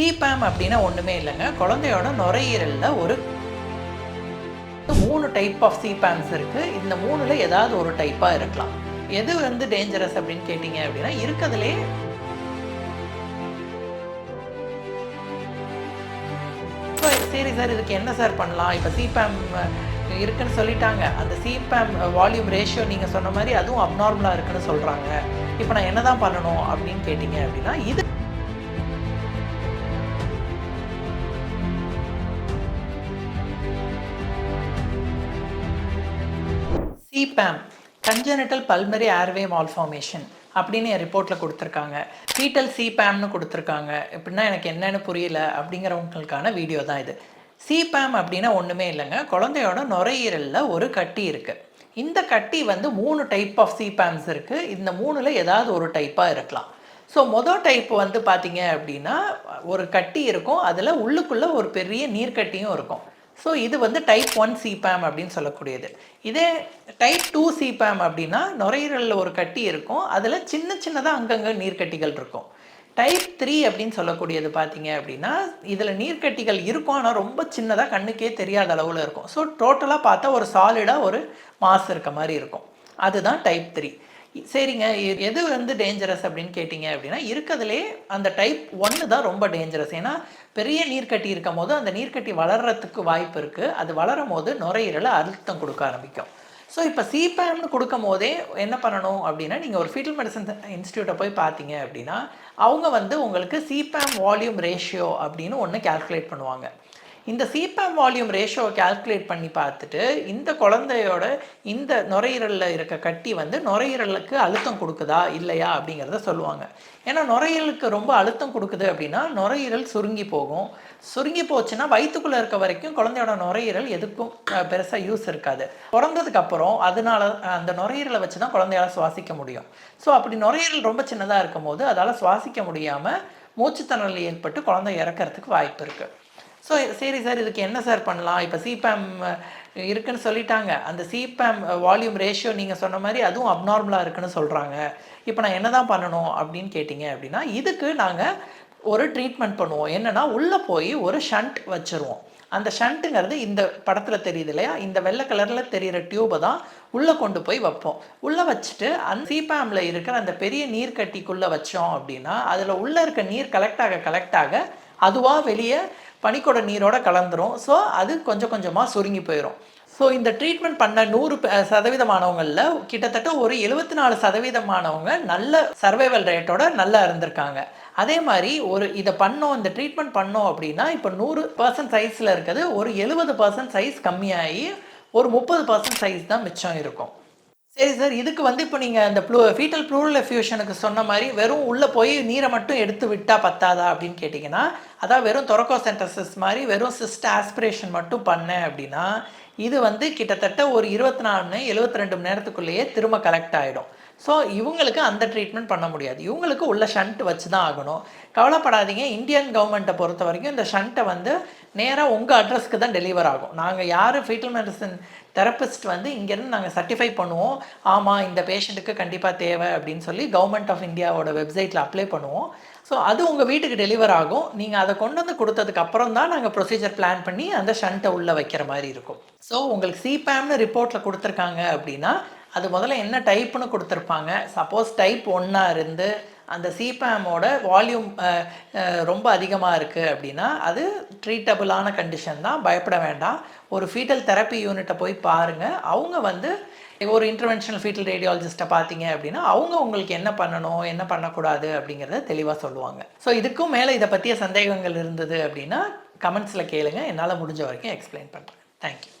சிபேம் அப்படின்னா ஒன்றுமே இல்லைங்க. குழந்தையோட நுரையீரலில் ஒரு மூணு டைப் ஆஃப் சிபேம்ஸ் இருக்குது இந்த மூணில் ஏதாவது ஒரு டைப்பாக இருக்கலாம். எது வந்து டேஞ்சரஸ் அப்படின்னு கேட்டிங்க அப்படின்னா இருக்கிறதுலே இப்போ சரி சார் இதுக்கு என்ன சார் பண்ணலாம்? இப்போ சிபேம் இருக்குன்னு சொல்லிட்டாங்க. அந்த சிபேம் வால்யூம் ரேஷியோ நீங்கள் சொன்ன மாதிரி அதுவும் அப்நார்மலாக இருக்குன்னு சொல்கிறாங்க இப்போ நான் என்ன தான் பண்ணணும் அப்படின்னு கேட்டிங்க அப்படின்னா இது CPAM congenital pulmonary airway malformation அப்படின்னு என் ரிப்போர்ட்டில் கொடுத்துருக்காங்க. ஃபீட்டல் சிபேம்னு கொடுத்துருக்காங்க. எப்படின்னா எனக்கு என்னென்னு புரியல அப்படிங்கிறவங்களுக்கான வீடியோ தான் இது. சிபேம் அப்படின்னா ஒன்றுமே இல்லைங்க. குழந்தையோட நுரையீரலில் ஒரு கட்டி இருக்குது இந்த கட்டி வந்து மூணு டைப் ஆஃப் சிபேம்ஸ் இருக்குது இந்த மூணில் ஏதாவது ஒரு டைப்பாக இருக்கலாம். ஸோ மொதல் டைப் வந்து பார்த்தீங்க அப்படின்னா ஒரு கட்டி இருக்கும். அதில் உள்ளுக்குள்ளே ஒரு பெரிய நீர்க்கட்டியும் இருக்கும். ஸோ இது வந்து டைப் ஒன் சிபேம் அப்படின்னு சொல்லக்கூடியது. இதே டைப் டூ சிபேம் அப்படின்னா நுரையீரலில் ஒரு கட்டி இருக்கும். அதில் சின்ன சின்னதாக அங்கங்கே நீர்க்கட்டிகள் இருக்கும். டைப் த்ரீ அப்படின்னு சொல்லக்கூடியது பார்த்தீங்க அப்படின்னா இதில் நீர்க்கட்டிகள் இருக்கும். ஆனால் ரொம்ப சின்னதாக கண்ணுக்கே தெரியாத அளவில் இருக்கும். ஸோ டோட்டலாக பார்த்தா ஒரு சாலிடாக ஒரு மாஸ் இருக்க மாதிரி இருக்கும். அதுதான் டைப் த்ரீ சரிங்க எது வந்து டேஞ்சரஸ் அப்படின்னு கேட்டிங்க அப்படின்னா இருக்கிறதுலே அந்த டைப் ஒன்று தான் ரொம்ப டேஞ்சரஸ் ஏன்னா பெரிய நீர்க்கட்டி இருக்கும் போது அந்த நீர்க்கட்டி வளர்றதுக்கு வாய்ப்பு இருக்குது அது வளரும் போது நுரையீரலை அழுத்தம் கொடுக்க ஆரம்பிக்கும். ஸோ இப்போ சிபேம்னு கொடுக்கும் போதே என்ன பண்ணணும் அப்படின்னா நீங்கள் ஒரு ஃபீட்டல் மெடிசன் இன்ஸ்டியூட்டை போய் பார்த்தீங்க அப்படின்னா அவங்க வந்து உங்களுக்கு சிபேம் வால்யூம் ரேஷியோ அப்படின்னு ஒன்று கால்குலேட் பண்ணுவாங்க. இந்த சிபேம் வால்யூம் ரேஷோவை கால்குலேட் பண்ணி பார்த்துட்டு இந்த குழந்தையோட இந்த நுரையீரலில் இருக்க கட்டி வந்து நுரையீரலுக்கு அழுத்தம் கொடுக்குதா இல்லையா அப்படிங்கிறத சொல்லுவாங்க. ஏன்னா நுரையீரலுக்கு ரொம்ப அழுத்தம் கொடுக்குது அப்படின்னா நுரையீரல் சுருங்கி போகும். சுருங்கி போச்சுன்னா வயிற்றுக்குள்ளே இருக்க வரைக்கும் குழந்தையோட நுரையீரல் எதுக்கும் பெருசாக யூஸ் இருக்காது. பிறந்ததுக்கப்புறம் அதனால அந்த நுரையீரலை வச்சு தான் குழந்தையால சுவாசிக்க முடியும். ஸோ அப்படி நுரையீரல் ரொம்ப சின்னதாக இருக்கும் போது அதால் சுவாசிக்க முடியாமல் மூச்சுத்திணறல் ஏற்பட்டு குழந்தை இறக்கறதுக்கு வாய்ப்பு இருக்குது ஸோ சரி சார் இதுக்கு என்ன சார் பண்ணலாம்? இப்போ சிபேம் இருக்குன்னு சொல்லிட்டாங்க. அந்த சிபேம் வால்யூம் ரேஷியோ நீங்கள் சொன்ன மாதிரி அதுவும் அப்நார்மலாக இருக்குன்னு சொல்கிறாங்க இப்போ நான் என்ன தான் பண்ணணும் அப்படின்னு கேட்டிங்க அப்படின்னா இதுக்கு நாங்கள் ஒரு ட்ரீட்மெண்ட் பண்ணுவோம். என்னென்னா உள்ளே போய் ஒரு ஷண்ட் வச்சுருவோம். அந்த ஷண்ட்டுங்கிறது இந்த படத்தில் தெரியுது இல்லையா? இந்த வெள்ளை கலரில் தெரிகிற டியூபை தான் உள்ளே கொண்டு போய் வைப்போம். உள்ளே வச்சுட்டு அந்த சீபேமில் இருக்கிற அந்த பெரிய நீர் கட்டிக்குள்ளே வச்சோம் அப்படின்னா அதில் உள்ளே இருக்க நீர் கலெக்ட் ஆக கலெக்ட் ஆக அதுவாக வெளியே பனிக்கூட நீரோட கலந்துரும். ஸோ அது கொஞ்சம் கொஞ்சமாக சுருங்கி போயிடும் ஸோ இந்த ட்ரீட்மெண்ட் பண்ண நூறு ப- சதவீதமானவங்களில் கிட்டத்தட்ட ஒரு எழுபத்தி நாலு சதவீதமானவங்க நல்ல சர்வைவல் ரேட்டோட நல்லா இருந்திருக்காங்க. அதே மாதிரி ஒரு இதை பண்ணோம் இந்த ட்ரீட்மெண்ட் பண்ணோம் அப்படின்னா இப்போ நூறு பர்சன்ட் சைஸில் இருக்கிறது ஒரு எழுபது பர்சன்ட் சைஸ் கம்மியாகி ஒரு முப்பது பர்சன்ட் சைஸ் தான் மிச்சம் இருக்கும். சரி சார் இதுக்கு வந்து இப்போ நீங்கள் அந்த ப்ளூ ஃபீட்டல் ப்ளூரல் எஃப்யூஷனுக்கு சொன்ன மாதிரி வெறும் உள்ளே போய் நீரை மட்டும் எடுத்து விட்டால் பத்தாதா அப்படின்னு கேட்டிங்கன்னா அதான் வெறும் தொரக்கோ சென்டர்சஸ் மாதிரி வெறும் சிஸ்ட் ஆஸ்பிரேஷன் மட்டும் பண்ணேன் அப்படின்னா இது வந்து கிட்டத்தட்ட ஒரு இருபத்தி நாலு எழுபத்தி ரெண்டு மணி நேரத்துக்குள்ளேயே திரும்ப கலெக்ட் ஆகிடும் ஸோ இவங்களுக்கு அந்த ட்ரீட்மெண்ட் பண்ண முடியாது. இவங்களுக்கு உள்ள ஷண்ட் வச்சு தான் ஆகணும். கவலைப்படாதீங்க. இந்தியன் கவர்மெண்ட்டை பொறுத்த வரைக்கும் இந்த ஷண்ட்டை வந்து நேராக உங்கள் அட்ரஸ்க்கு தான் டெலிவர் ஆகும். நாங்கள் யார் ஃபீட்டல் மெடிசன் தெரபிஸ்ட் வந்து இங்கேருந்து நாங்கள் சர்டிஃபை பண்ணுவோம். ஆமாம் இந்த பேஷண்ட்டுக்கு கண்டிப்பாக தேவை அப்படின்னு சொல்லி கவர்மெண்ட் ஆஃப் இந்தியாவோட வெப்சைட்டில் அப்ளை பண்ணுவோம். ஸோ அது உங்கள் வீட்டுக்கு டெலிவர் ஆகும். நீங்கள் அதை கொண்டு வந்து கொடுத்ததுக்கு அப்புறம் தான் நாங்கள் ப்ரொசீஜர் பிளான் பண்ணி அந்த ஷண்ட்டை உள்ளே வைக்கிற மாதிரி இருக்கும். ஸோ உங்களுக்கு சிபேம்னு ரிப்போர்ட்டில் கொடுத்துருக்காங்க அப்படின்னா அது முதல்ல என்ன டைப்புன்னு கொடுத்துருப்பாங்க. சப்போஸ் டைப் ஒன்றா இருந்து அந்த சிபேமோட வால்யூம் ரொம்ப அதிகமாக இருக்குது அப்படின்னா அது ட்ரீட்டபிளான கண்டிஷன் தான். பயப்பட வேண்டாம். ஒரு ஃபீட்டல் தெரப்பி யூனிட்டை போய் பாருங்கள் அவங்க வந்து ஒரு இன்டர்வென்ஷனல் ஃபீட்டல் ரேடியாலஜிஸ்ட்டை பார்த்தீங்க அப்படின்னா அவங்க உங்களுக்கு என்ன பண்ணணும் என்ன பண்ணக்கூடாது அப்படிங்கிறத தெளிவாக சொல்லுவாங்க. ஸோ இதுக்கும் மேலே இதை பற்றிய சந்தேகங்கள் இருந்தது அப்படின்னா கமெண்ட்ஸில் கேளுங்கள் என்னால் முடிஞ்ச வரைக்கும் எக்ஸ்பிளைன் பண்ணுறேன் தேங்க்யூ